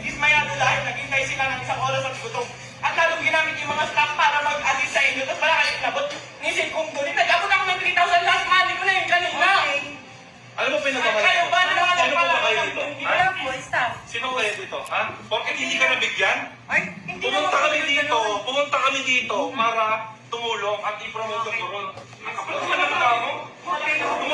yung supplement. Ismayado lahat, naghintay sila ng isang oras at gutom. At lalong ginamit yung mga staff para mag-assist sa inyo. Tapos wala kayong. Nisin kong doon. Nag-abot ako ng 3,000 last money ko na yung kanina. Ano mo pinagkamalaki? Kayo ba po ba kayo dito? Ha? Wala po, staff. Sino kayo dito? Ha? Bakit hindi ka nabigyan? Ay, hindi Pumunta kami dito, pumunta kami dito para tumulong at i-promote ang turon. Nakapagod ka naman ako. Tumutulong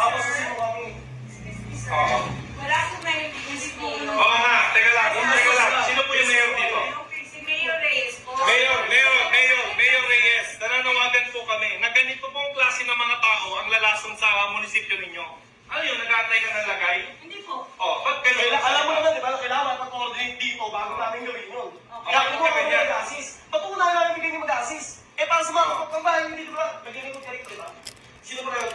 Tapos sino kami? Oo. Wala po na yung munisipyo. Oo nga, teka lang, teka lang. Sino po yung mayor dito? Si Mayor Reyes po. Mayor, Mayor, Mayor, Mayor Reyes, nananawagan po kami na ganito pong klase ng mga tao ang sa munisipyo ninyo. Ano yun, nag-aantay ka ng lagay? Hindi po. Oh, ba't ganun? Kailangan, alam mo naman, di ba? Kailangan mag-coordinate dito bago namin gawin yun. Okay. Kaya kung Okay. kami mag-assist, ba't unahin namin bigyan yung mag-assist? Eh, para sa mga kapambahay, hindi di ba? Naglilingkod ka rito, di ba? Sino priority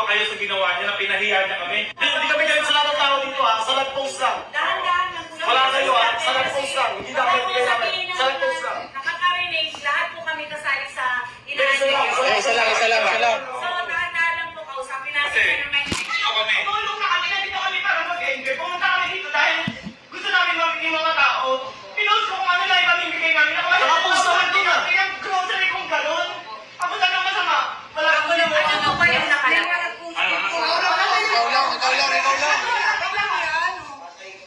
ba kayo sa ginawa niya na pinahiya niya kami? Hindi kami galit sa lahat ng tao dito ha. Sa nag-post lang. Dahan-dahan lang. Wala kayo, ah. Sa nag-post lang. Hindi Wala namin po bigay namin. sabihin ng Sa nag-post lang. Nakakarinig, lahat po kami kasali sa Isa lang, inaanyo. Eh, isa lang, isa lang, isa lang. So, dahan-dahan lang po kausapin natin Kasi, kayo ng may Ito kami. Tumulong na kami, nandito kami para mag-enjoy. Pumunta kami dito dahil gusto namin mamit yung mga tao. Pinost ko kung ano lang ipamimigay namin. Ako, Nakapost naman din, ah. Yung grocery kong galon. Ako talagang masama. Wala Ako akong lang, ano po ba yung nakalagay? Ano? Ikaw lang, ikaw lang, ikaw lang.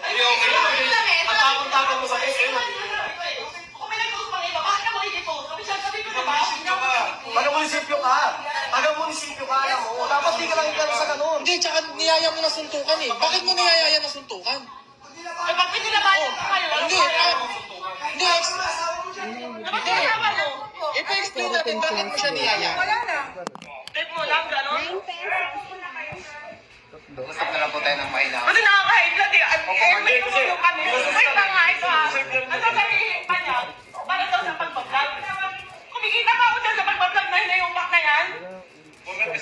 Hindi, okay lang. Ang tapang-tapang mo sa post, ayun. Kung may nag-post pang iba, bakit ako hindi post? Sabi siya, sabi ko diba? Taga-munisipyo ka. Taga-munisipyo ka, alam mo. Dapat di ka lang gano'n sa ganun. Hindi, tsaka niyaya mo na suntukan eh. Bakit mo niyayaya na suntukan? Ay, bakit nilabanan ko kayo? Hindi, ah, hindi, ex- Bakit nilaban mo? ipa-explain natin bakit mo siya niyaya. Wala lang. Date mo lang, gano'n? Gusto na lang po tayo ng mainam. Kasi nakaka-higla eh. Eh, may tumulong kami. Wait lang nga ito ah. Ang sasabihin pa niya, para daw sa pagbablog. Kumikita pa ako dyan sa pagbablog na yun na yung pack na yan.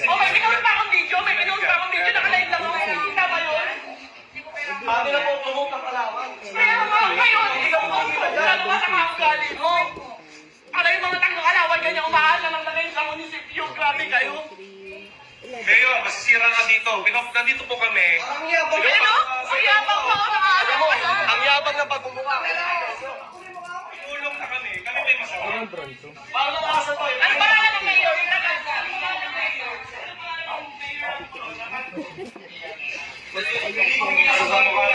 Oh, may pinost pa akong video. May pinost pa akong video. Nakalive lang ako. Kita ba yun? Sabi na po, promote ng Palawan. Kaya nga, ngayon, ikaw mo. Sa mga ugali mo. Para yung mga taga-alawan ganyan umahal na ng lagay sa munisipyo. Grabe kayo. Mayor, masisira ka dito. Pinop, nandito po kami. Ang yabang Ano? Ang yabang mo ako Alam mo, ang yabang ng pagmumukha. Tulong na kami. Kami may masama. Paano? Ang mayor. Ang mayor. Ka sa mukha.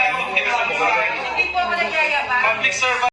Hindi po ako nagyayabang. Public servant.